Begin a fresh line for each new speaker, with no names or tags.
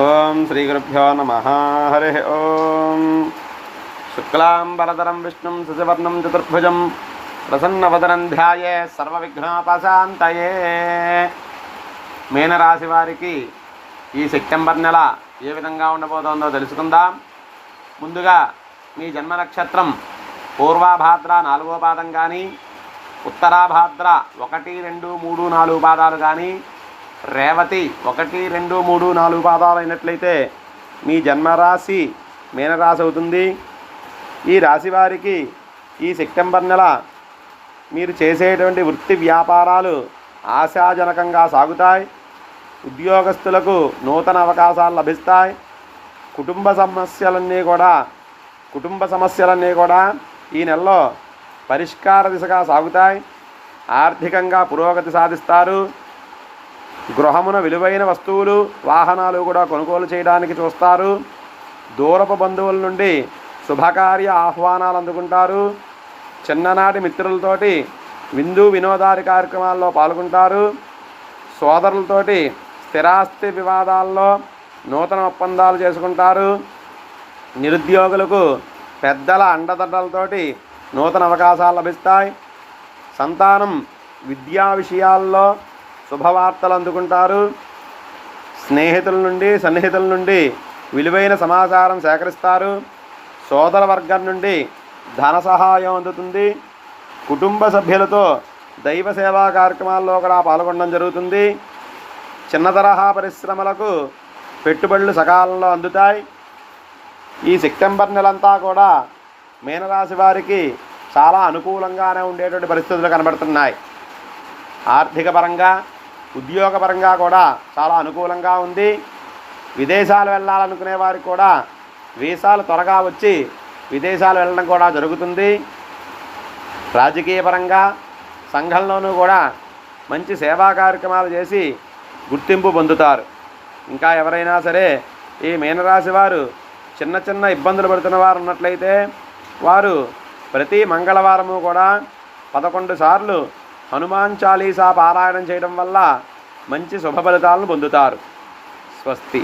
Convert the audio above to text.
ఓం శ్రీ గురుభ్యో నమ. హరి ఓం. శుక్లాంబరధరం విష్ణుం శశివర్ణం చతుర్భుజం. ప్రసన్నవదనం ధ్యాయే సర్వవిఘ్నోపశాంతయే. మీనరాశి వారికి ఈ సెప్టెంబర్ నెల ఏ విధంగా ఉండబోతోందో తెలుసుకుందాం. ముందుగా మీ జన్మ నక్షత్రం పూర్వాభాద్ర నాలుగో పాదం కానీ ఉత్తరాభాద్ర ఒకటి రెండు మూడు నాలుగు పాదాలు కానీ రేవతి ఒకటి రెండు మూడు నాలుగు పాదాలు అయినట్లయితే మీ జన్మరాశి మీనరాశి అవుతుంది. ఈ రాశి వారికి ఈ సెప్టెంబర్ నెల మీరు చేసేటువంటి వృత్తి వ్యాపారాలు ఆశాజనకంగా సాగుతాయి. ఉద్యోగస్తులకు నూతన అవకాశాలు లభిస్తాయి. కుటుంబ సమస్యలన్నీ కూడా కుటుంబ సమస్యలన్నీ కూడా ఈ నెలలో పరిష్కార దిశగా సాగుతాయి. ఆర్థికంగా పురోగతి సాధిస్తారు. గృహమున విలువైన వస్తువులు వాహనాలు కూడా కొనుగోలు చేయడానికి చూస్తారు. దూరపు బంధువుల నుండి శుభకార్య ఆహ్వానాలు అందుకుంటారు. చిన్ననాటి మిత్రులతోటి విందు వినోదాది కార్యక్రమాల్లో పాల్గొంటారు. సోదరులతోటి స్థిరాస్తి వివాదాల్లో నూతన ఒప్పందాలు చేసుకుంటారు. నిరుద్యోగులకు పెద్దల అండదండలతోటి నూతన అవకాశాలు లభిస్తాయి. సంతానం విద్యా విషయాల్లో శుభవార్తలు అందుకుంటారు. స్నేహితుల నుండి సన్నిహితుల నుండి విలువైన సమాచారం సేకరిస్తారు. సోదర వర్గం నుండి ధన సహాయం అందుతుంది. కుటుంబ సభ్యులతో దైవ సేవా కార్యక్రమాల్లో కూడా పాల్గొనడం జరుగుతుంది. చిన్న తరహా పరిశ్రమలకు పెట్టుబడులు సకాలంలో అందుతాయి. ఈ సెప్టెంబర్ నెలంతా కూడా మీనరాశి వారికి చాలా అనుకూలంగానే ఉండేటువంటి పరిస్థితులు కనబడుతున్నాయి. ఆర్థిక పరంగా ఉద్యోగపరంగా కూడా చాలా అనుకూలంగా ఉంది. విదేశాలు వెళ్ళాలనుకునే వారికి కూడా వీసాలు త్వరగా వచ్చి విదేశాలు వెళ్ళడం కూడా జరుగుతుంది. రాజకీయ పరంగా సంఘంలోనూ కూడా మంచి సేవా కార్యక్రమాలు చేసి గుర్తింపు పొందుతారు. ఇంకా ఎవరైనా సరే ఈ మీనరాశి వారు చిన్న చిన్న ఇబ్బందులు పడుతున్న వారు ఉన్నట్లయితే వారు ప్రతి మంగళవారము కూడా పదకొండు సార్లు హనుమాన్ చాలీసా పారాయణం చేయడం వల్ల మంచి శుభ ఫలితాలను పొందుతారు. స్వస్తి.